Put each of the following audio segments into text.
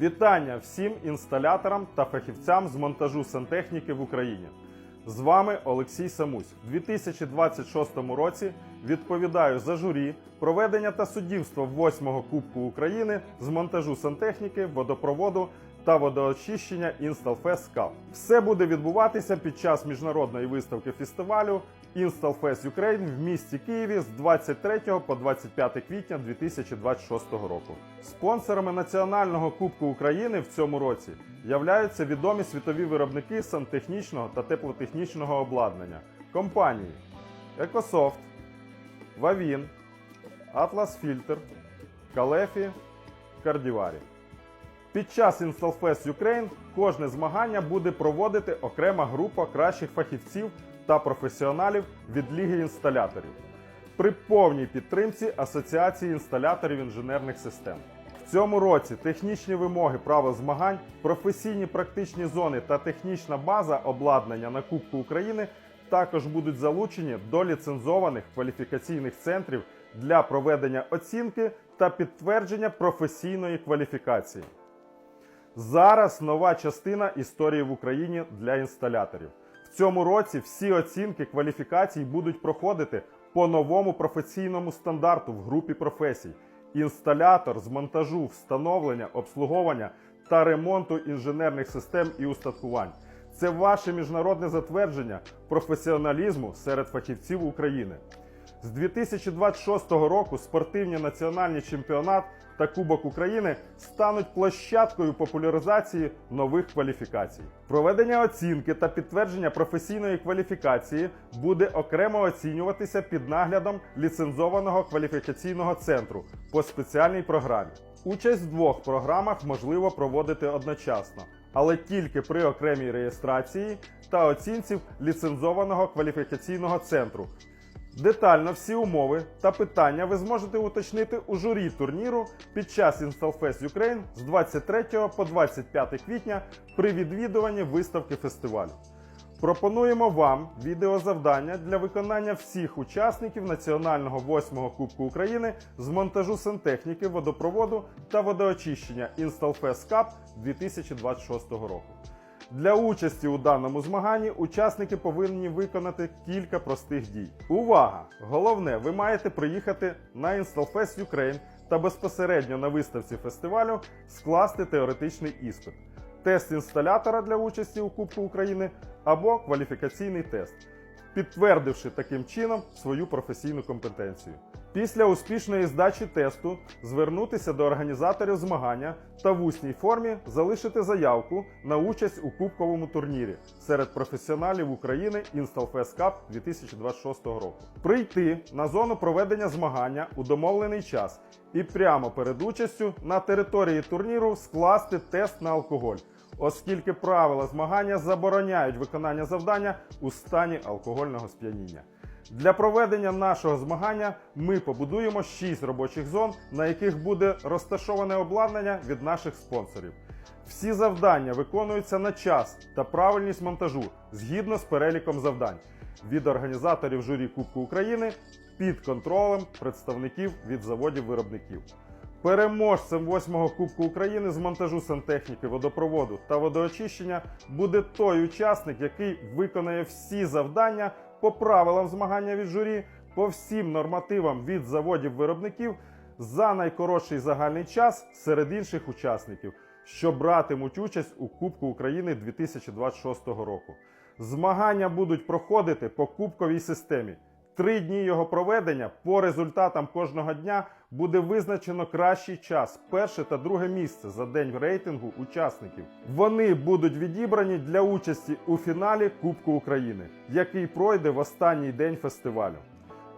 Вітання всім інсталяторам та фахівцям з монтажу сантехніки в Україні. З вами Олексій Самусь. У 2026 році відповідаю за журі, проведення та суддівство 8-го Кубку України з монтажу сантехніки, водопроводу та водоочищення Installfest Cup. Все буде відбуватися під час міжнародної виставки фестивалю Installfest Ukraine в місті Києві з 23 по 25 квітня 2026 року. Спонсорами національного Кубку України в цьому році являються відомі світові виробники сантехнічного та теплотехнічного обладнання компанії Екософт, Вавін, Atlas Filter, Калефі, Кардіварі. Під час Installfest Ukraine кожне змагання буде проводити окрема група кращих фахівців та професіоналів від Ліги інсталяторів при повній підтримці Асоціації інсталяторів інженерних систем. В цьому році технічні вимоги правил змагань, професійні практичні зони та технічна база обладнання на Кубку України також будуть залучені до ліцензованих кваліфікаційних центрів для проведення оцінки та підтвердження професійної кваліфікації. Зараз нова частина історії в Україні для інсталяторів. В цьому році всі оцінки кваліфікацій будуть проходити по новому професійному стандарту в групі професій: інсталятор з монтажу, встановлення, обслуговування та ремонту інженерних систем і устаткувань. Це ваше міжнародне затвердження професіоналізму серед фахівців України. З 2026 року спортивні національні чемпіонат та Кубок України стануть площадкою популяризації нових кваліфікацій. Проведення оцінки та підтвердження професійної кваліфікації буде окремо оцінюватися під наглядом ліцензованого кваліфікаційного центру по спеціальній програмі. Участь в двох програмах можливо проводити одночасно, але тільки при окремій реєстрації та оцінці ліцензованого кваліфікаційного центру Детально всі умови та питання ви зможете уточнити у журі турніру під час Installfest Ukraine з 23 по 25 квітня при відвідуванні виставки фестивалю. Пропонуємо вам відеозавдання для виконання всіх учасників національного 8-го Кубку України з монтажу сантехніки, водопроводу та водоочищення Installfest Cup 2026 року. Для участі у даному змаганні учасники повинні виконати кілька простих дій. Увага! Головне, ви маєте приїхати на Installfest Ukraine та безпосередньо на виставці фестивалю скласти теоретичний іспит, тест інсталятора для участі у Кубку України або кваліфікаційний тест, підтвердивши таким чином свою професійну компетенцію. Після успішної здачі тесту звернутися до організаторів змагання та в усній формі залишити заявку на участь у кубковому турнірі серед професіоналів України Installfest Cup 2026 року. Прийти на зону проведення змагання у домовлений час і прямо перед участю на території турніру скласти тест на алкоголь, оскільки правила змагання забороняють виконання завдання у стані алкогольного сп'яніння. Для проведення нашого змагання ми побудуємо 6 робочих зон, на яких буде розташоване обладнання від наших спонсорів. Всі завдання виконуються на час та правильність монтажу згідно з переліком завдань від організаторів журі Кубку України під контролем представників від заводів-виробників. Переможцем 8-го Кубку України з монтажу сантехніки, водопроводу та водоочищення буде той учасник, який виконає всі завдання по правилам змагання від журі, по всім нормативам від заводів-виробників за найкоротший загальний час серед інших учасників, що братимуть участь у Кубку України 2026 року. Змагання будуть проходити по кубковій системі. Три дні його проведення по результатам кожного дня буде визначено кращий час, перше та друге місце за день в рейтингу учасників. Вони будуть відібрані для участі у фіналі Кубку України, який пройде в останній день фестивалю.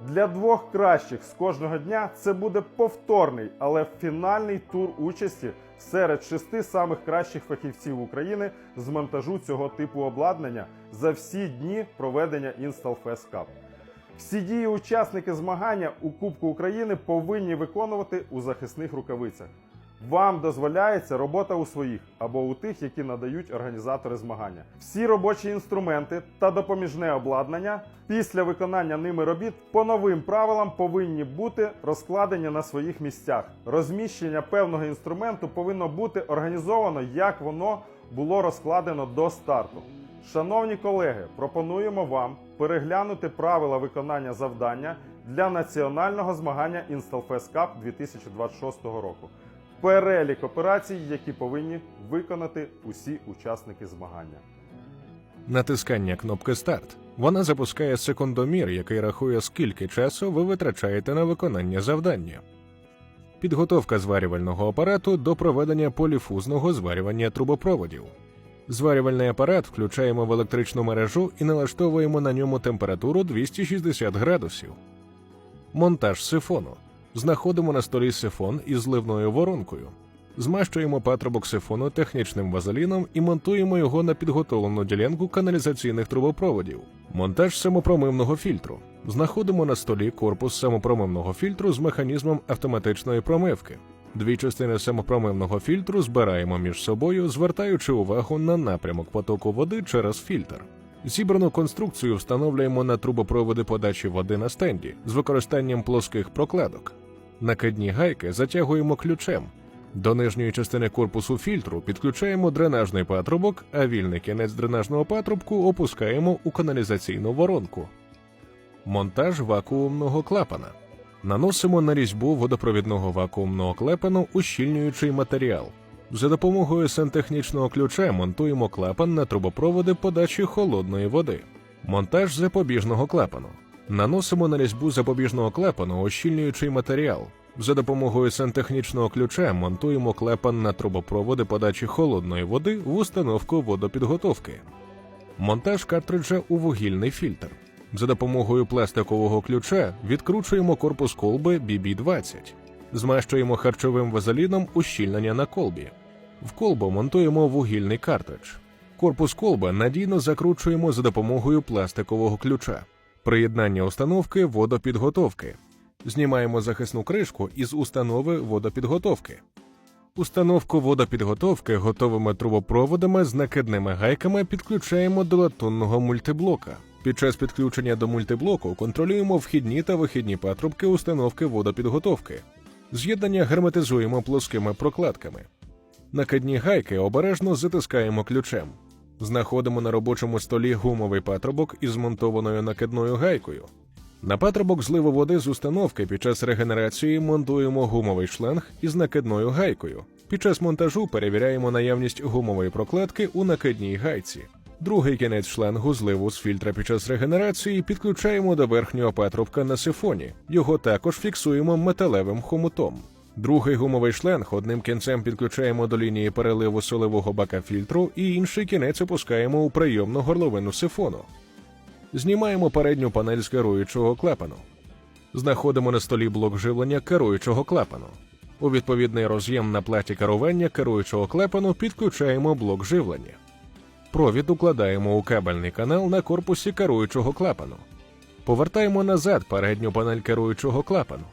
Для двох кращих з кожного дня це буде повторний, але фінальний тур участі серед шести самих кращих фахівців України з монтажу цього типу обладнання за всі дні проведення Installfest Cup. Всі дії учасники змагання у Кубку України повинні виконувати у захисних рукавицях. Вам дозволяється робота у своїх або у тих, які надають організатори змагання. Всі робочі інструменти та допоміжне обладнання після виконання ними робіт по новим правилам повинні бути розкладені на своїх місцях. Розміщення певного інструменту повинно бути організовано, як воно було розкладено до старту. Шановні колеги, пропонуємо вам переглянути правила виконання завдання для національного змагання Installfest Cup 2026 року. Перелік операцій, які повинні виконати усі учасники змагання. Натискання кнопки Старт. Вона запускає секундомір, який рахує, скільки часу ви витрачаєте на виконання завдання. Підготовка зварювального апарату до проведення поліфузного зварювання трубопроводів. Зварювальний апарат включаємо в електричну мережу і налаштовуємо на ньому температуру 260 градусів. Монтаж сифону. Знаходимо на столі сифон із зливною воронкою. Змащуємо патрубок сифону технічним вазеліном і монтуємо його на підготовлену ділянку каналізаційних трубопроводів. Монтаж самопромивного фільтру. Знаходимо на столі корпус самопромивного фільтру з механізмом автоматичної промивки. Дві частини самопромивного фільтру збираємо між собою, звертаючи увагу на напрямок потоку води через фільтр. Зібрану конструкцію встановлюємо на трубопроводи подачі води на стенді з використанням плоских прокладок. Накидні гайки затягуємо ключем. До нижньої частини корпусу фільтру підключаємо дренажний патрубок, а вільний кінець дренажного патрубку опускаємо у каналізаційну воронку. Монтаж вакуумного клапана. Наносимо на різьбу водопровідного вакуумного клапану ущільнюючий матеріал. За допомогою сантехнічного ключа монтуємо клапан на трубопроводи подачі холодної води. Монтаж запобіжного клапану. Наносимо на різьбу запобіжного клапану ощільнюючий матеріал. За допомогою сантехнічного ключа монтуємо клапан на трубопроводи подачі холодної води в установку водопідготовки. Монтаж картриджа у вугільний фільтр. За допомогою пластикового ключа відкручуємо корпус колби BB20. Змащуємо харчовим вазеліном ущільнення на колбі. В колбу монтуємо вугільний картридж. Корпус колби надійно закручуємо за допомогою пластикового ключа. Приєднання установки водопідготовки. Знімаємо захисну кришку із установи водопідготовки. Установку водопідготовки готовими трубопроводами з накидними гайками підключаємо до латунного мультиблока. Під час підключення до мультиблоку контролюємо вхідні та вихідні патрубки установки водопідготовки. З'єднання герметизуємо плоскими прокладками. Накидні гайки обережно затискаємо ключем. Знаходимо на робочому столі гумовий патрубок із змонтованою накидною гайкою. На патрубок зливу води з установки під час регенерації монтуємо гумовий шланг із накидною гайкою. Під час монтажу перевіряємо наявність гумової прокладки у накидній гайці. Другий кінець шлангу зливу з фільтра під час регенерації підключаємо до верхнього патрубка на сифоні. Його також фіксуємо металевим хомутом. Другий гумовий шланг одним кінцем підключаємо до лінії переливу солевого бака фільтру, і інший кінець опускаємо у прийомну горловину сифону. Знімаємо передню панель з керуючого клапану. Знаходимо на столі блок живлення керуючого клапану. У відповідний роз'єм на платі керування керуючого клапану підключаємо блок живлення. Провід укладаємо у кабельний канал на корпусі керуючого клапану. Повертаємо назад передню панель керуючого клапану.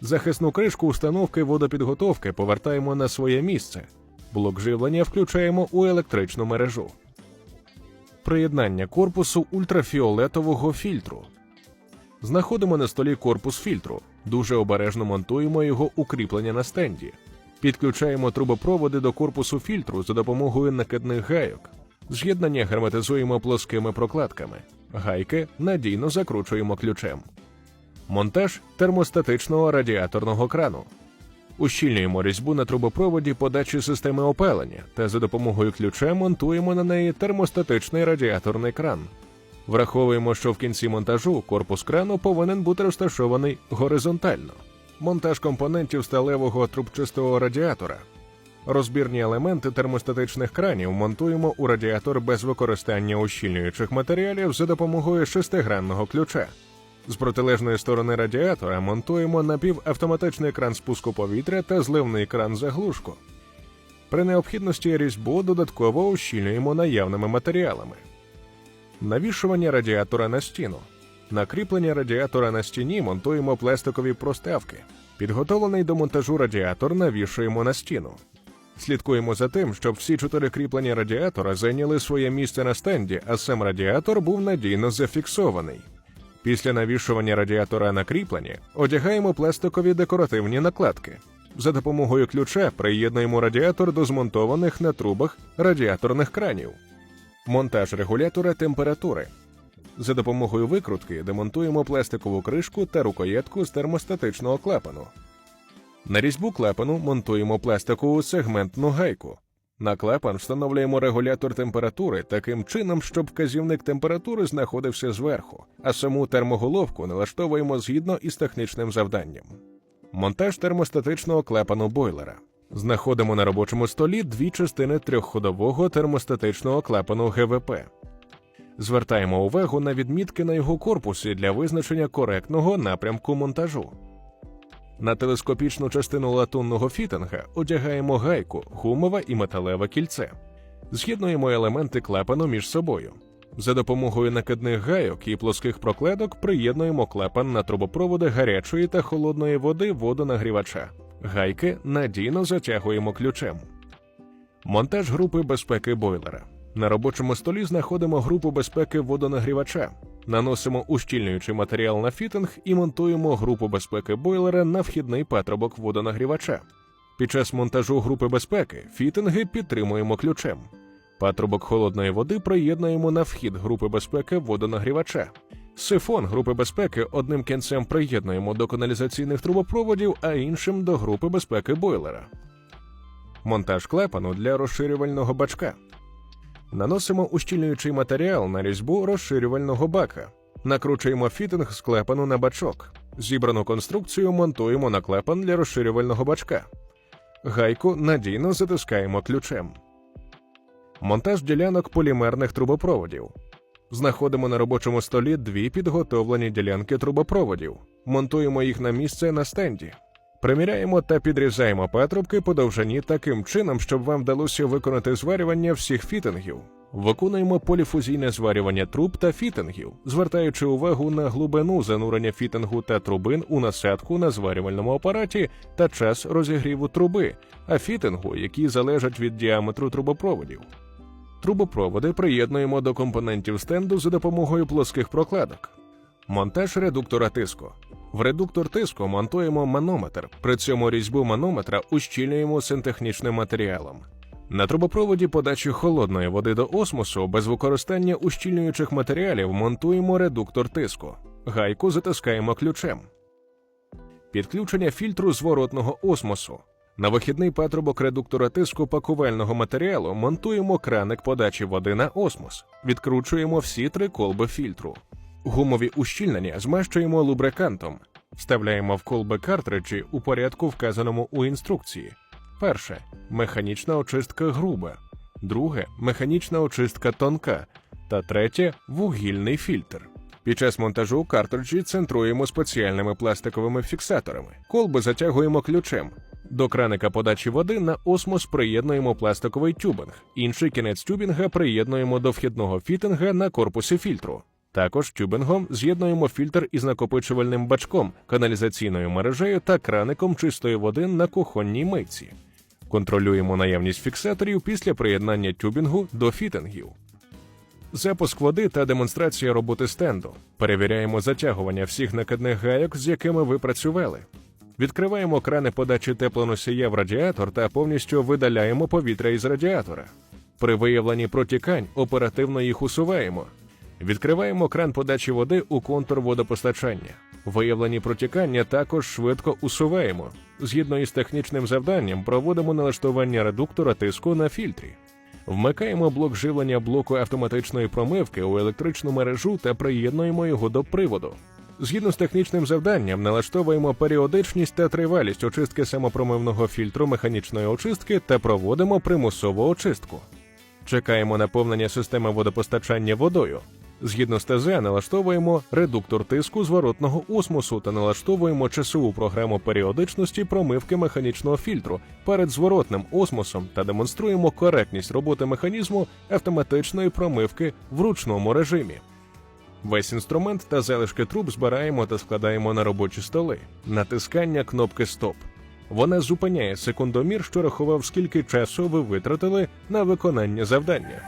Захисну кришку установки водопідготовки повертаємо на своє місце. Блок живлення включаємо у електричну мережу. Приєднання корпусу ультрафіолетового фільтру. Знаходимо на столі корпус фільтру. Дуже обережно монтуємо його укріплення на стенді. Підключаємо трубопроводи до корпусу фільтру за допомогою накидних гайок. З'єднання герметизуємо плоскими прокладками. Гайки надійно закручуємо ключем. Монтаж термостатичного радіаторного крану. Ущільнюємо різьбу на трубопроводі подачі системи опалення та за допомогою ключа монтуємо на неї термостатичний радіаторний кран. Враховуємо, що в кінці монтажу корпус крану повинен бути розташований горизонтально. Монтаж компонентів сталевого трубчастого радіатора. Розбірні елементи термостатичних кранів монтуємо у радіатор без використання ущільнюючих матеріалів за допомогою шестигранного ключа. З протилежної сторони радіатора монтуємо напівавтоматичний кран спуску повітря та зливний кран заглушку. При необхідності різьбу додатково ущільнюємо наявними матеріалами. Навішування радіатора на стіну. На кріплення радіатора на стіні монтуємо пластикові проставки. Підготовлений до монтажу радіатор навішуємо на стіну. Слідкуємо за тим, щоб всі чотири кріплення радіатора зайняли своє місце на стенді, а сам радіатор був надійно зафіксований. Після навішування радіатора на кріплення одягаємо пластикові декоративні накладки. За допомогою ключа приєднуємо радіатор до змонтованих на трубах радіаторних кранів. Монтаж регулятора температури. За допомогою викрутки демонтуємо пластикову кришку та рукоятку з термостатичного клапану. На різьбу клапану монтуємо пластикову сегментну гайку. На клапан встановлюємо регулятор температури таким чином, щоб вказівник температури знаходився зверху, а саму термоголовку налаштовуємо згідно із технічним завданням. Монтаж термостатичного клапану бойлера. Знаходимо на робочому столі дві частини трьохходового термостатичного клапану ГВП. Звертаємо увагу на відмітки на його корпусі для визначення коректного напрямку монтажу. На телескопічну частину латунного фітинга одягаємо гайку, гумове і металеве кільце. З'єднуємо елементи клапану між собою. За допомогою накидних гайок і плоских прокладок приєднуємо клапан на трубопроводи гарячої та холодної води водонагрівача. Гайки надійно затягуємо ключем. Монтаж групи безпеки бойлера. На робочому столі знаходимо групу безпеки водонагрівача. Наносимо ущільнюючий матеріал на фітинг і монтуємо групу безпеки бойлера на вхідний патрубок водонагрівача. Під час монтажу групи безпеки фітинги підтримуємо ключем. Патрубок холодної води приєднуємо на вхід групи безпеки водонагрівача. Сифон групи безпеки одним кінцем приєднуємо до каналізаційних трубопроводів, а іншим до групи безпеки бойлера. Монтаж клапану для розширювального бачка. Наносимо ущільнюючий матеріал на різьбу розширювального бака. Накручуємо фітинг з клапану на бачок. Зібрану конструкцію монтуємо на клапан для розширювального бачка. Гайку надійно затискаємо ключем. Монтаж ділянок полімерних трубопроводів. Знаходимо на робочому столі дві підготовлені ділянки трубопроводів. Монтуємо їх на місце на стенді. Приміряємо та підрізаємо патрубки по довжині таким чином, щоб вам вдалося виконати зварювання всіх фітингів. Виконуємо поліфузійне зварювання труб та фітингів, звертаючи увагу на глибину занурення фітингу та трубин у насадку на зварювальному апараті та час розігріву труби, а фітингу, які залежать від діаметру трубопроводів. Трубопроводи приєднуємо до компонентів стенду за допомогою плоских прокладок. Монтаж редуктора тиску. В редуктор тиску монтуємо манометр. При цьому різьбу манометра ущільнюємо синтехнічним матеріалом. На трубопроводі подачі холодної води до осмосу без використання ущільнюючих матеріалів монтуємо редуктор тиску. Гайку затискаємо ключем. Підключення фільтру зворотного осмосу. На вихідний патрубок редуктора тиску пакувального матеріалу монтуємо краник подачі води на осмос. Відкручуємо всі три колби фільтру. Гумові ущільнення змащуємо лубрикантом. Вставляємо в колби картриджі у порядку, вказаному у інструкції. Перше механічна очистка груба, друге механічна очистка тонка, та третє вугільний фільтр. Під час монтажу картриджі центруємо спеціальними пластиковими фіксаторами. Колби затягуємо ключем. До краника подачі води на осмос приєднуємо пластиковий тюбинг. Інший кінець тюбінга приєднуємо до вхідного фітинга на корпусі фільтру. Також тюбингом з'єднуємо фільтр із накопичувальним бачком, каналізаційною мережею та краником чистої води на кухонній мийці. Контролюємо наявність фіксаторів після приєднання тюбінгу до фітингів. Запуск води та демонстрація роботи стенду. Перевіряємо затягування всіх накидних гайок, з якими ви працювали. Відкриваємо крани подачі теплоносія в радіатор та повністю видаляємо повітря із радіатора. При виявленні протікань оперативно їх усуваємо. Відкриваємо кран подачі води у контур водопостачання. Виявлені протікання також швидко усуваємо. Згідно із технічним завданням, проводимо налаштування редуктора тиску на фільтрі. Вмикаємо блок живлення блоку автоматичної промивки у електричну мережу та приєднуємо його до приводу. Згідно з технічним завданням, налаштовуємо періодичність та тривалість очистки самопромивного фільтру механічної очистки та проводимо примусову очистку. Чекаємо наповнення системи водопостачання водою. Згідно з ТЗ, налаштовуємо редуктор тиску зворотного осмосу та налаштовуємо часову програму періодичності промивки механічного фільтру перед зворотним осмосом та демонструємо коректність роботи механізму автоматичної промивки в ручному режимі. Весь інструмент та залишки труб збираємо та складаємо на робочі столи. Натискання кнопки Стоп. Вона зупиняє секундомір, що рахував, скільки часу ви витратили на виконання завдання.